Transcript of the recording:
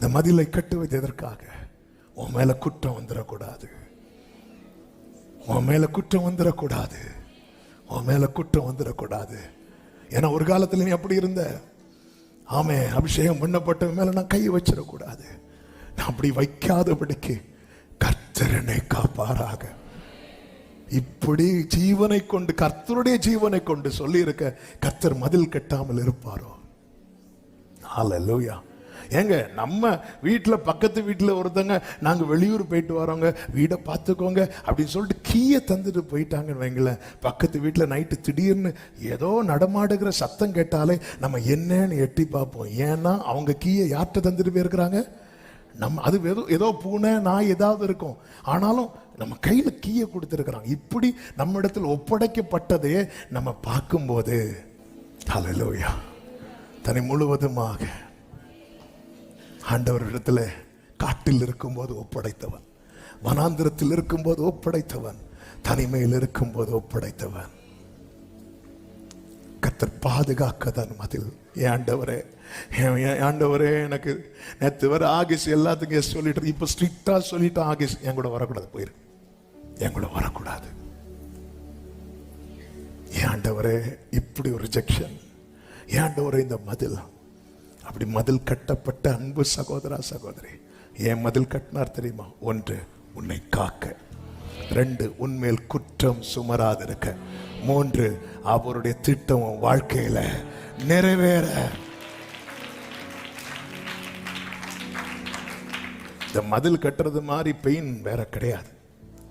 இந்த மதிலை கட்டுவது எதற்காக உன் மேல குற்றம் வந்துடக்கூடாது உன் மேல குற்றம் வந்துடக்கூடாது உன் மேல குற்றம் வந்துடக்கூடாது ஏன்னா ஒரு காலத்துல நீ அப்படி இருந்த. ஆமே அபிஷேகம் பண்ணப்பட்ட மேல நான் கை வச்சிடக்கூடாது நான் அப்படி வைக்காதபடிக்கு கர்த்தரனை காப்பாராக. இப்படி ஜீவனை கொண்டு கர்த்தருடைய ஜீவனை கொண்டு சொல்லியிருக்க கர்த்தர் மதில் கட்டாமல் இருப்பாரோ? ஹalleluya ஏங்க நம்ம வீட்டில் பக்கத்து வீட்டில் ஒருத்தங்க நாங்கள் வெளியூர் போயிட்டு வரோங்க வீடை பார்த்துக்கோங்க அப்படின்னு சொல்லிட்டு கீயை தந்துட்டு போயிட்டாங்கன்னு வைங்களேன். பக்கத்து வீட்டில் நைட்டு திடீர்னு ஏதோ நடமாடுகிற சத்தம் கேட்டாலே நம்ம என்னன்னு எட்டி பார்ப்போம். ஏன்னா அவங்க கீயை யார்கிட்ட தந்துட்டு போயிருக்கிறாங்க? நம்ம அது ஏதோ ஏதோ பூனை நாய் ஏதாவது இருக்கும். ஆனாலும் நம்ம கையில் கீயை கொடுத்துருக்குறாங்க. இப்படி நம்ம இடத்துல ஒப்படைக்கப்பட்டதையே நம்ம பார்க்கும்போது ஹalleluya தனி முழுவதுமாக ஆண்டவரிடத்துல காட்டில் இருக்கும்போது ஒப்படைத்தவன். வனாந்திரத்தில் இருக்கும்போது ஒப்படைத்தவன். தனிமையில் இருக்கும்போது ஒப்படைத்தவன். கத்தர் பாதுகாக்க தான் மதில். ஏண்டவரே ஆண்டவரே எனக்கு நேற்று வர ஆகிஸ் எல்லாத்துக்கும் சொல்லிட்டு இப்போ ஸ்ட்ரிக்டாக சொல்லிட்டு ஆகிஸ் என் கூட வரக்கூடாது போயிரு. என் கூட வரக்கூடாது. ஏண்டவரே இப்படி ஒரு ரிஜெக்ஷன் ஏண்டவரே இந்த மதில். அப்படி மதில் கட்டப்பட்ட அன்பு சகோதரா சகோதரி ஏன் மதில் கட்டினார் தெரியுமா? ஒன்று உன்னை காக்க. ரெண்டு உன்மேல் குற்றம் சுமராதிருக்க. மூன்று அவருடைய திட்டம் வாழ்க்கையில நிறைவேற. இந்த மதில் கட்டுறது மாதிரி பெயின் வேற கிடையாது.